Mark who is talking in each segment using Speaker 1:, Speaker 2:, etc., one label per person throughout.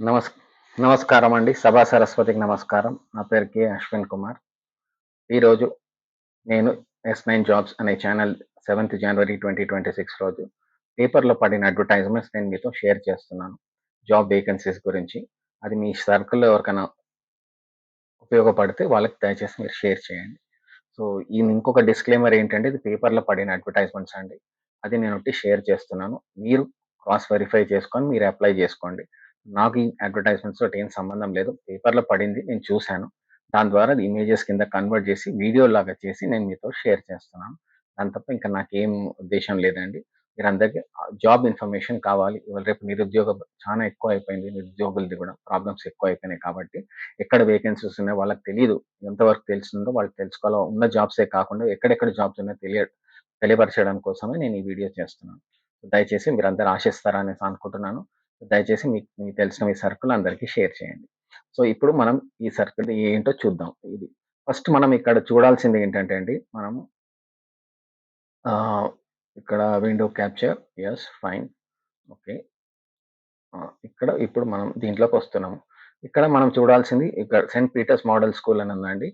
Speaker 1: నమస్ నమస్కారం అండి సభా సరస్వతికి నమస్కారం. నా పేరు కే. అశ్విన్ కుమార్. ఈరోజు నేను ఎస్ నైన్ జాబ్స్ అనే channel seventh January twenty twenty six రోజు పేపర్లో పడిన అడ్వర్టైజ్మెంట్స్ నేను మీతో షేర్ చేస్తున్నాను. జాబ్ వేకెన్సీస్ గురించి. అది మీ సర్కిల్లో ఎవరికైనా ఉపయోగపడితే వాళ్ళకి దయచేసి మీరు షేర్ చేయండి. సో ఈ ఇంకొక డిస్క్లైమర్ ఏంటంటే ఇది పేపర్లో పడిన అడ్వర్టైజ్మెంట్స్ అండి. అది నేను ఒకటి షేర్ చేస్తున్నాను. మీరు క్రాస్ వెరిఫై చేసుకొని మీరు అప్లై చేసుకోండి. నాకు ఈ అడ్వర్టైజ్మెంట్స్ తోటి ఏం సంబంధం లేదు. పేపర్లో పడింది నేను చూశాను. దాని ద్వారా ఇమేజెస్ కింద కన్వర్ట్ చేసి వీడియో లాగా చేసి నేను మీతో షేర్ చేస్తున్నాను. దాని తప్ప ఇంకా నాకేం ఉద్దేశం లేదండి. మీరందరికీ జాబ్ ఇన్ఫర్మేషన్ కావాలి. ఇవాళ రేపు నిరుద్యోగం చాలా ఎక్కువ అయిపోయింది. నిరుద్యోగులది కూడా ప్రాబ్లమ్స్ ఎక్కువ అయిపోయినాయి కాబట్టి ఎక్కడ వేకెన్సీస్ ఉన్నాయో వాళ్ళకి తెలియదు ఎంతవరకు తెలుస్తుందో వాళ్ళకి తెలుసుకోవాలో? ఉన్న జాబ్సే కాకుండా ఎక్కడెక్కడ జాబ్స్ ఉన్నాయో తెలియ తెలియపరచడం కోసమే నేను ఈ వీడియో చేస్తున్నాను. దయచేసి మీరు ఆశిస్తారా అనేసి అనుకుంటున్నాను. దయచేసి మీకు మీకు తెలిసిన మీ సర్కిల్ అందరికీ షేర్ చేయండి. సో ఇప్పుడు మనం ఈ సర్కిల్ ఏంటో చూద్దాం. ఇది ఫస్ట్ మనం ఇక్కడ చూడాల్సింది ఏంటంటే అండి మనం ఇక్కడ window capture. Yes fine okay. ఇక్కడ ఇప్పుడు మనం దీంట్లోకి వస్తున్నాము. ఇక్కడ మనం చూడాల్సింది ఇక్కడ సెయింట్ పీటర్స్ మోడల్ స్కూల్ అని ఉందండి.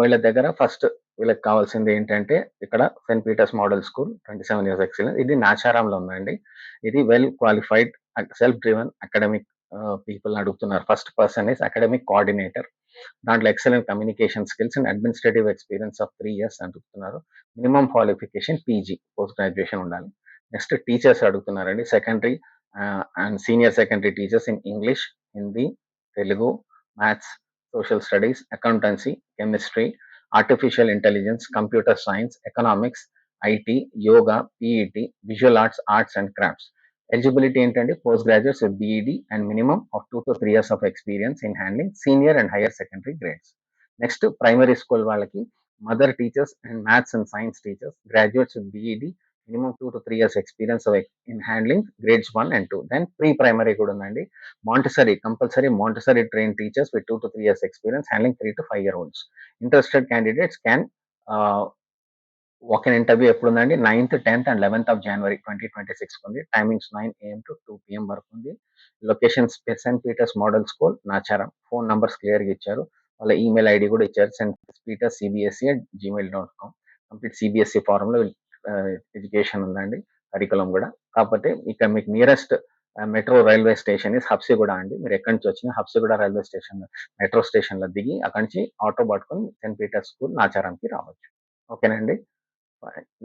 Speaker 1: వీళ్ళ దగ్గర ఫస్ట్ వీళ్ళకి కావాల్సింది ఏంటంటే ఇక్కడ Saint Peter's Model School twenty seven years excellence ఇది నాచారంలో ఉందండి. ఇది well qualified self driven academic people అడుగుతున్నారు. First person is academic coordinator. దాంట్లో excellent communication skills and administrative experience of three years అడుగుతున్నారు. Minimum qualification PG post graduation ఉండాలి. Next teachers అడుగుతున్నారండి. Secondary and senior secondary teachers in English Hindi Telugu maths social studies accountancy chemistry artificial intelligence computer science economics IT yoga PET visual arts arts and crafts. Eligibility ఏంటంటే post graduates with BEd and minimum of two to three years of experience in handling senior and higher secondary grades next primary school వాళ్ళకి mother teachers and maths and science teachers graduates with BEd minimum two to three years experience in handling grades one and two then pre primary కూడా ఉందండి. Montessori compulsory Montessori train teachers with two to three years experience handling three to five year olds interested candidates can ఒక interview ఎప్పుడు ఉందండి ninth tenth and eleventh of January twenty twenty six ఉంది timings nine AM to two PM వరకు ఉంది. Location Saint Peter's Model School Nacharam. Phone numbers క్లియర్గా ఇచ్చారు. వాళ్ళ email ID కూడా ఇచ్చారు. Saint Peter's CBSE at Gmail dot com. Complete CBSE ఫారంలో education ఉందండి కరికులం కూడా. కాకపోతే ఇక్కడ మీకు nearest metro railway station is Habsiguda అండి. మీరు ఎక్కడి నుంచి వచ్చినా హబ్సిగూడ రైల్వే స్టేషన్ మెట్రో స్టేషన్లో దిగి అక్కడి నుంచి ఆటో పట్టుకొని సెంట్ పీటర్స్ స్కూల్ నాచారంకి రావచ్చు. ఓకేనండి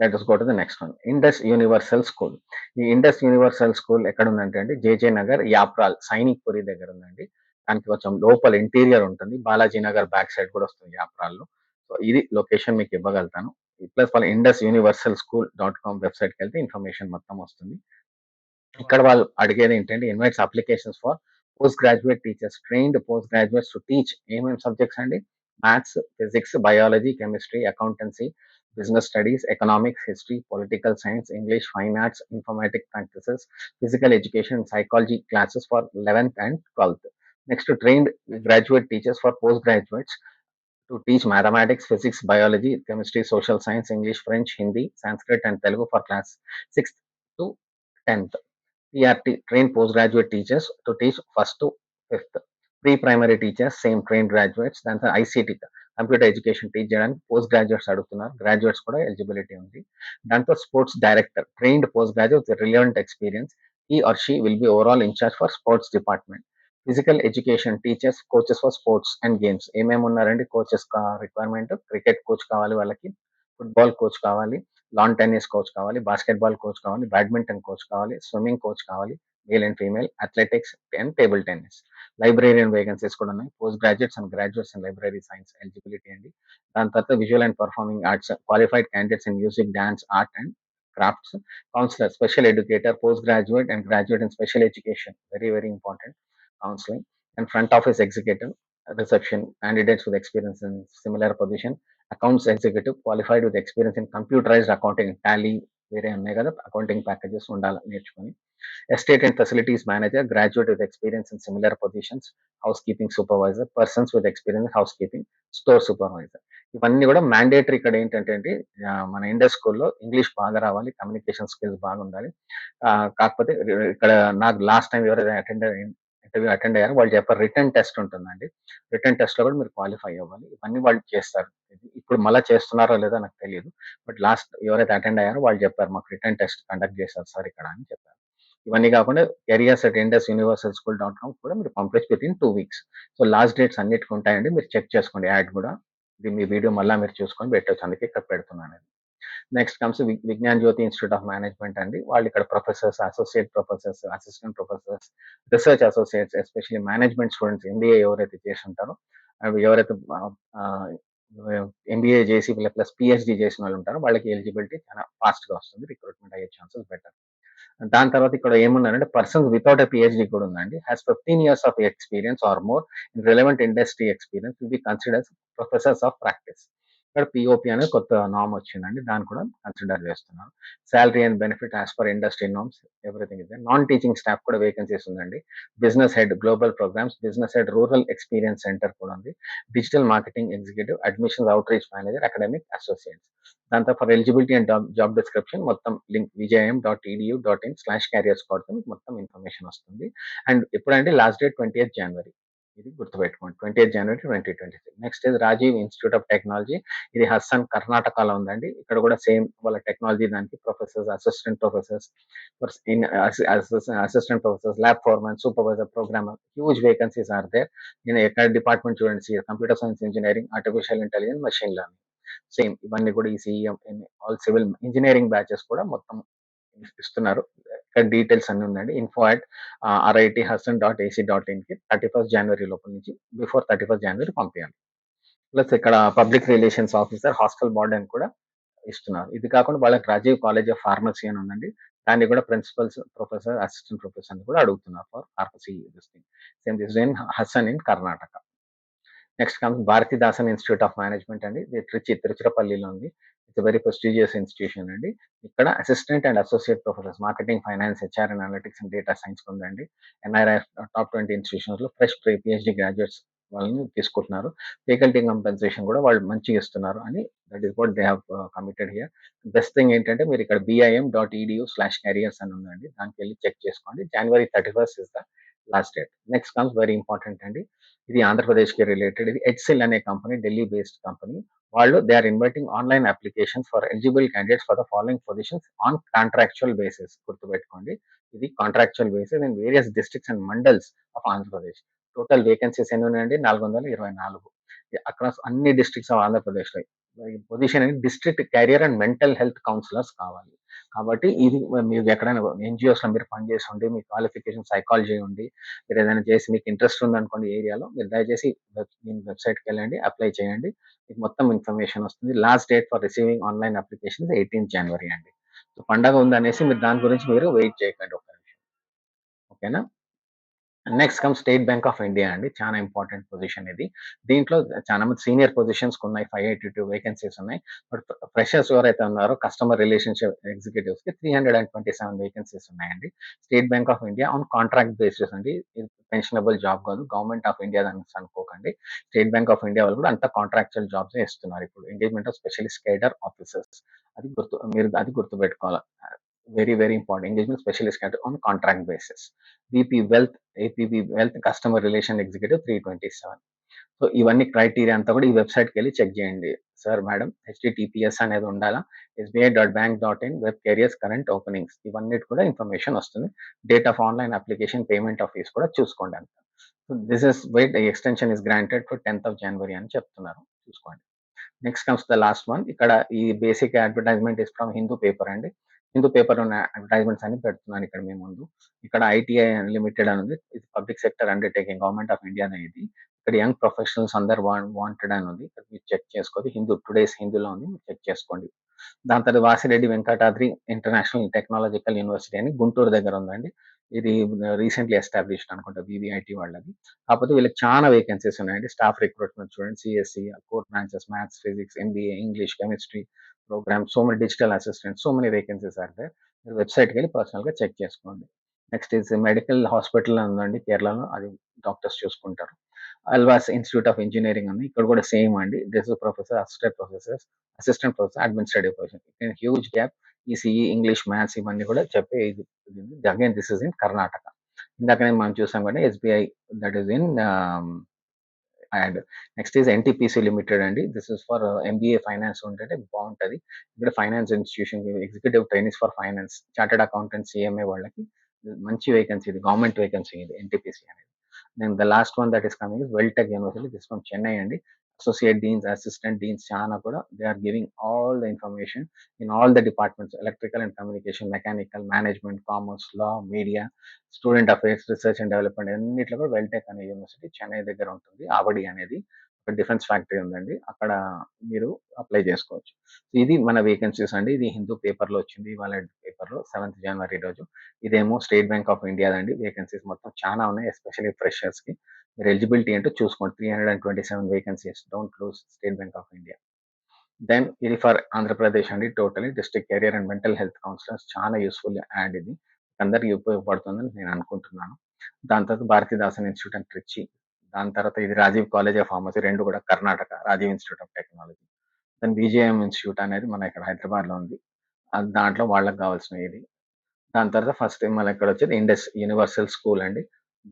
Speaker 1: let us go to the next one Indus universal school ఈ ఇండస్ యూనివర్సల్ స్కూల్ ఎక్కడ ఉందంటే అండి జేజే నగర్ యాప్రాల్ సైనిక్ పురి దగ్గర ఉందండి. దానికి కొంచెం లోపల ఇంటీరియర్ ఉంటుంది. బాలాజీ నగర్ బ్యాక్ సైడ్ కూడా వస్తుంది యాప్రాల్లో సో ఇది లొకేషన్ మీకు ఇవ్వగలుగుతాను. ప్లస్ వాళ్ళ Indus Universal School dot com వెబ్సైట్కి వెళ్తే ఇన్ఫర్మేషన్ మొత్తం వస్తుంది. ఇక్కడ వాళ్ళు అడిగేది ఏంటంటే invites applications for post graduate teachers trained post graduates to teach ఏమేమి సబ్జెక్ట్స్ అండి? maths, physics, biology, chemistry, accountancy, business studies, economics, history, political science, English, fine arts, informatic practices, physical education, psychology classes for 11th and 12th. Next to trained graduate teachers for postgraduates to teach mathematics, physics, biology, chemistry, social science, English, French, Hindi, Sanskrit, and Telugu for class 6th to 10th. We are trained postgraduate teachers to teach 1st to 5th. Pre primary teachers same train graduates Then the computer education teach చేయడానికి post graduates అడుగుతున్నారు. Graduates కూడా eligibility ఉంది. దాంతో sports director trained post graduate with relevant experience he or she will be overall incharge for sports department physical education teachers coaches for sports and games ఏమేమి ఉన్నారండి? Coaches requirement cricket coach కావాలి వాళ్ళకి football coach కావాలి lawn tennis coach కావాలి basketball coach కావాలి badminton coach కావాలి swimming coach కావాలి male and female athletics and table tennis librarian vacancies కూడా ఉన్నాయి. Post graduates and graduates and library science eligibility అండి. దాని తర్వాత visual and performing arts qualified candidates in music dance art and crafts. Counsellor special educator post graduate and graduate in special education. Very very important counselling and front office executive reception candidates with experience in similar position accounts executive qualified with experience in computerised accounting Tally వేరే ఉన్నాయి కదా accounting packages ఉండాలి నేర్చుకొని. Estate and facilities manager graduate with experience in similar positions house keeping supervisor persons with experience house keeping store supervisor ఇవన్నీ కూడా mandatory ఇక్కడ ఏంటంటే అండి, మన ఇండస్ స్కూల్లో ఇంగ్లీష్ బాగా రావాలి కమ్యూనికేషన్ స్కిల్స్ బాగా ఉండాలి. కాకపోతే ఇక్కడ నాకు లాస్ట్ టైం ఎవరైతే అటెండ్ ఇంటర్వ్యూ అటెండ్ అయ్యారు వాళ్ళు చెప్పారు రిటర్న్ టెస్ట్ ఉంటుందండి. రిటర్న్ టెస్ట్లో కూడా మీరు క్వాలిఫై అవ్వాలి. ఇవన్నీ వాళ్ళు చేస్తారు. ఇప్పుడు మళ్ళీ చేస్తున్నారో లేదో నాకు తెలియదు. బట్ లాస్ట్ ఎవరైతే అటెండ్ అయ్యారో వాళ్ళు చెప్పారు మాకు రిటర్న్ టెస్ట్ కండక్ట్ చేశారు సార్ ఇక్కడ అని చెప్పారు. ఇవన్నీ కాకుండా careers at Indus Universal School dot com కూడా మీరు పంపించి within two weeks so last dates అన్నిటికీ ఉంటాయండి. మీరు చెక్ చేసుకోండి యాడ్ కూడా. ఇది మీ వీడియో మళ్ళీ మీరు చూసుకొని పెట్టవచ్చు అందుకే ఇక్కడ పెడుతున్నాను next comes Vignan Jyothi institute of management అండి. వాళ్ళు ఇక్కడ professors associate professors assistant professors research associates especially management students MBA ఎవరైతే చేసి ఉంటారో ఎవరైతే ఎంబీఏ చేసి ప్లస్ పిహెచ్డి చేసిన వాళ్ళు ఉంటారో వాళ్ళకి ఎలిజిబిలిటీ చాలా ఫాస్ట్గా వస్తుంది. రిక్రూట్మెంట్ అయ్యే ఛాన్సెస్ బెటర్ దాని తర్వాత ఇక్కడ ఏమున్నారంటే పర్సన్స్ వితౌట్ ఎ పిహెచ్డి కూడా ఉందండి. Has fifteen years of experience or more in relevant industry experience will be considers professors of practice ఇక్కడ పిఓపి అనే కొత్త నామ్ వచ్చిందండి. దాన్ని కూడా కన్సిడర్ చేస్తున్నారు. Salary and benefit as per industry norms everything ఇదే నాన్ టీచింగ్ స్టాఫ్ కూడా వేకెన్సీస్ ఉందండి. Business head global programmes business head rural experience centre కూడా ఉంది. Digital marketing executive admissions outreach manager academic associates దాంతో for eligibility and job job description మొత్తం link VJIM dot edu dot in slash careers కొడితే మీకు మొత్తం information వస్తుంది. And ఎప్పుడంటే last date twenty eighth January ఇది గుర్తుపెట్టుకోండి. Twenty eighth January twenty twenty three next ఇది రాజీవ్ ఇన్స్టిట్యూట్ ఆఫ్ టెక్నాలజీ. ఇది హస్సన్ కర్ణాటకలో ఉందండి. ఇక్కడ కూడా సేమ్ వాళ్ళ టెక్నాలజీ దానికి professors assistant professors in assistant professors lab foreman supervisor programmer. Huge vacancies are there నేను ఎక్కడ డిపార్ట్మెంట్ చూడండి. Computer science engineering artificial intelligence machine learning same ఇవన్నీ కూడా ఈ CM all civil engineering batches కూడా మొత్తం ఇస్తున్నారు. ఇక్కడ డీటెయిల్స్ అన్ని ఉందండి info at RIT Hassan dot AC dot ఇన్కి thirty first January లోపల నుంచి బిఫోర్ థర్టీ ఫస్ట్ జనవరి పంపించాలి ప్లస్ ఇక్కడ public relations officer hostel warden కూడా ఇస్తున్నారు. ఇది కాకుండా వాళ్ళకి రాజీవ్ కాలేజ్ ఆఫ్ ఫార్మసీ అని ఉందండి. దాన్ని కూడా ప్రిన్సిపల్స్ ప్రొఫెసర్ అసిస్టెంట్ ప్రొఫెసర్ కూడా అడుగుతున్నారు for pharmacy thing same this in Hassan in Karnataka next comes Bharathidasan institute of management అండి. ఇది తిరుచి తిరుచిరపల్లిలో ఉంది. ఇట్స్ వెరీ ప్రెస్టీజియస్ ఇన్స్టిట్యూషన్ అండి. ఇక్కడ assistant and associate professors marketing finance HR analytics and data science ఉందండి. NIRF top twenty ఇన్స్టిట్యూషన్స్లో fresh PhD graduates వాళ్ళని తీసుకుంటున్నారు. Faculty compensation కూడా వాళ్ళు మంచిగా ఇస్తున్నారు అని that is what they have committed here. Best thing ఏంటంటే మీరు ఇక్కడ BIM dot edu slash careers అని ఉందండి. దానికి వెళ్ళి చెక్ చేసుకోండి. January thirty first is the last date. Next comes very important అండి. ఇది ఆంధ్రప్రదేశ్కి రిలేటెడ్. ఇది హెచ్సిల్ అనే కంపెనీ ఢిల్లీ బేస్డ్ కంపెనీ. వాళ్ళు they are inviting online applications for eligible candidates for the following positions on contractual basis గుర్తుపెట్టుకోండి. ఇది contractual basis in various districts and mandals of Andhra Pradesh. Total vacancies ఎన్ని ఉన్నాయండి నాలుగు వందల ఇరవై నాలుగు. అక్రాస్ అన్ని డిస్ట్రిక్ట్స్ ఆఫ్ ఆంధ్రప్రదేశ్ పొజిషన్ అనేది district career and mental health counsellors కావాలి. కాబట్టి ఇది మీరు ఎక్కడైనా ఎన్జిఓస్లో మీరు పనిచేసి ఉండి మీ క్వాలిఫికేషన్ సైకాలజీ ఉండి మీరు ఏదైనా చేసి మీకు ఇంట్రెస్ట్ ఉందనుకోండి ఏరియాలో మీరు దయచేసి దీని వెబ్సైట్కి వెళ్ళండి అప్లై చేయండి. మీకు మొత్తం ఇన్ఫర్మేషన్ వస్తుంది. Last date for receiving online application eighteenth January అండి. సో పండగ ఉందనేసి మీరు దాని గురించి మీరు వెయిట్ చేయకండి ఒక నిమిషం. ఓకేనా? Next come State Bank of India అండి. చాలా ఇంపార్టెంట్ పొజిషన్ ఇది. దీంట్లో చాలా మంది సీనియర్ పొజిషన్స్ ఉన్నాయి. ఫైవ్ ఎయిటీ టూ వేకెన్సీస్ ఉన్నాయి. బట్ ఫ్రెషర్స్ ఎవరైతే ఉన్నారో customer relationship ఎగ్జిక్యూటివ్స్కి three hundred and twenty seven vacancies ఉన్నాయండి. State Bank of India on contract basis అండి. పెన్షనబుల్ జాబ్ కాదు. గవర్నమెంట్ ఆఫ్ ఇండియా దాని అనుకోకండి. స్టేట్ బ్యాంక్ ఆఫ్ ఇండియా వాళ్ళు కూడా అంత కాంట్రాక్చువల్ జాబ్స్ ఇస్తున్నారు. ఇప్పుడు engagement of specialist cadre officers అది గుర్తు మీరు అది గుర్తుపెట్టుకోవాలి very very important engagement specialist cadre on contract basis BP wealth APB wealth customer relation executive three twenty seven so ఇవన్నీ క్రైటీరియా అంతా కూడా ఈ వెబ్సైట్కి వెళ్ళి చెక్ చేయండి. సార్ మేడం హెచ్డిటిపిఎస్ అనేది ఉండాలా? SBI dot bank dot in web careers current openings ఇవన్నిటి కూడా ఇన్ఫర్మేషన్ వస్తుంది. Date of online application payment of fees కూడా చూసుకోండి అంత. So this is wait extension is granted for tenth of January అని చెప్తున్నారు. చూసుకోండి. Next comes the last one ఇక్కడ ఈ basic advertisement is from Hindu paper అండి. హిందూ పేపర్ ఉన్న అడ్వర్టైజ్మెంట్స్ అని పెడుతున్నాను ఇక్కడ మేము ముందు. ఇక్కడ ఐటీఐ లిమిటెడ్ అని ఉంది ఇది public sector undertaking government of India అనేది. ఇక్కడ యంగ్ ప్రొఫెషనల్స్ అందరు వాంటెడ్ అని ఉంది ఇక్కడ మీరు చెక్ చేసుకోండి. హిందూ టుడేస్ హిందూలో ఉంది మీరు చెక్ చేసుకోండి. దాని తర్వాత Vasireddy Venkatadri international technological university అని గుంటూరు దగ్గర ఉందండి. ఇది రీసెంట్లీ ఎస్టాబ్లిష్డ్ అనుకుంటా వివిఐటి వాళ్ళది. కాకపోతే వీళ్ళకి చాలా వేకెన్సీస్ ఉన్నాయండి. స్టాఫ్ రిక్రూట్మెంట్ చూడండి CSC core branches maths physics MBA English chemistry programme. So many digital assistant so many vacancies are there మీరు వెబ్సైట్కి వెళ్ళి పర్సనల్గా చెక్ చేసుకోండి. నెక్స్ట్ ఇస్ మెడికల్ హాస్పిటల్ ఉందండి కేరళలో. అది డాక్టర్స్ చూసుకుంటారు. అల్వాస్ ఇన్స్టిట్యూట్ ఆఫ్ ఇంజనీరింగ్ ఉంది ఇక్కడ కూడా సేమ్ అండి. This professor assistant professors assistant professor administrative position huge gap ECE English maths ఇవన్నీ కూడా చెప్పే ఇది again this is in Karnataka ఇందాకనే మనం చూసాం కూడా SBI that is in and next is NTPC limited అండి. This is for uh, MBA finance ఉంటే బాగుంటుంది. ఇక్కడ finance institution executive trainings for finance chartered accountant CMA వాళ్ళకి మంచి వేకెన్సీ ఇది గవర్నమెంట్ వేకెన్సీ ఇది ఎన్టీపీసీ అనేది. Then the last one that is coming is Veltech university this from Chennai అండి. Associate deans assistant deans చాలా కూడా they are giving all the information in all the departments electrical and communication mechanical management commerce law media student affairs research and development అన్నింటిలో కూడా వెల్టెక్ అనే university Chennai దగ్గర ఉంటుంది. ఆవడి అనేది ఒక డిఫెన్స్ ఫ్యాక్టరీ ఉందండి. అక్కడ మీరు అప్లై చేసుకోవచ్చు. ఇది మన వేకెన్సీస్ అండి. ఇది హిందూ పేపర్లో వచ్చింది. ఇవాళ పేపర్లో సెవెంత్ జనవరి రోజు. ఇదేమో స్టేట్ బ్యాంక్ ఆఫ్ ఇండియా అండి వేకెన్సీస్ మొత్తం చాలా ఉన్నాయి ఎస్పెషల్లీ ఫ్రెషర్స్కి మీరు ఎలిజిబిలిటీ ఏంటో చూసుకోండి. Three hundred and twenty seven vacancies don't lose State Bank of India then ఇది ఫర్ ఆంధ్రప్రదేశ్ అండి. Totally district career and mental health counsellors చాలా యూస్ఫుల్ యాడ్ ఇది. అందరికీ ఉపయోగపడుతుందని నేను అనుకుంటున్నాను. దాని తర్వాత భారతీదాసన్ ఇన్స్టిట్యూట్ అండ్ ట్రిచి దాని తర్వాత ఇది రాజీవ్ కాలేజ్ ఆఫ్ ఫార్మసీ రెండు కూడా Karnataka. Rajiv institute of technology then BJM institute అనేది మన ఇక్కడ హైదరాబాద్లో ఉంది. దాంట్లో వాళ్ళకి కావాల్సిన ఇది. దాని తర్వాత ఫస్ట్ మన ఇక్కడ వచ్చేది ఇండస్ యూనివర్సల్ స్కూల్ అండి.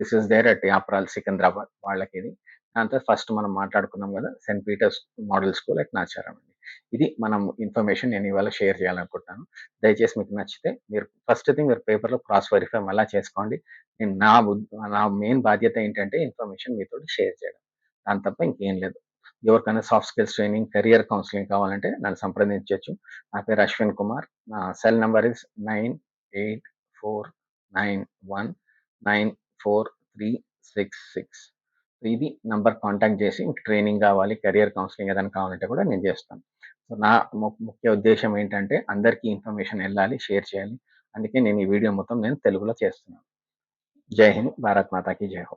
Speaker 1: This is there at Yapral Secunderabad వాళ్ళకి ఇది దాంతో ఫస్ట్ మనం మాట్లాడుకున్నాం కదా saint Peter's model school at Nacharam అండి. ఇది మనం ఇన్ఫర్మేషన్ నేను ఇవాళ షేర్ చేయాలనుకుంటున్నాను. దయచేసి మీకు నచ్చితే మీరు ఫస్ట్ థింగ్ మీరు పేపర్లో క్రాస్ వెరిఫై అలా చేసుకోండి. నేను నా నా మెయిన్ బాధ్యత ఏంటంటే ఇన్ఫర్మేషన్ మీతో షేర్ చేయడం. దాని తప్ప ఇంకేం లేదు. ఎవరికైనా soft skills training career counselling కావాలంటే నన్ను సంప్రదించవచ్చు నా పేరు అశ్విన్ కుమార్. నా cell number is nine eight four nine one nine four three six six. ఇది నంబర్ కాంటాక్ట్ చేసి మీకు ట్రైనింగ్ కావాలి కెరియర్ కౌన్సిలింగ్ ఏదైనా కావాలంటే కూడా నేను చేస్తాను. సో నా ముఖ్య ఉద్దేశం ఏంటంటే అందరికీ ఇన్ఫర్మేషన్ వెళ్ళాలి షేర్ చేయాలి. అందుకే నేను ఈ వీడియో మొత్తం నేను తెలుగులో చేస్తున్నాను. జై హింద్ భారత్ మాతాకి జై హో.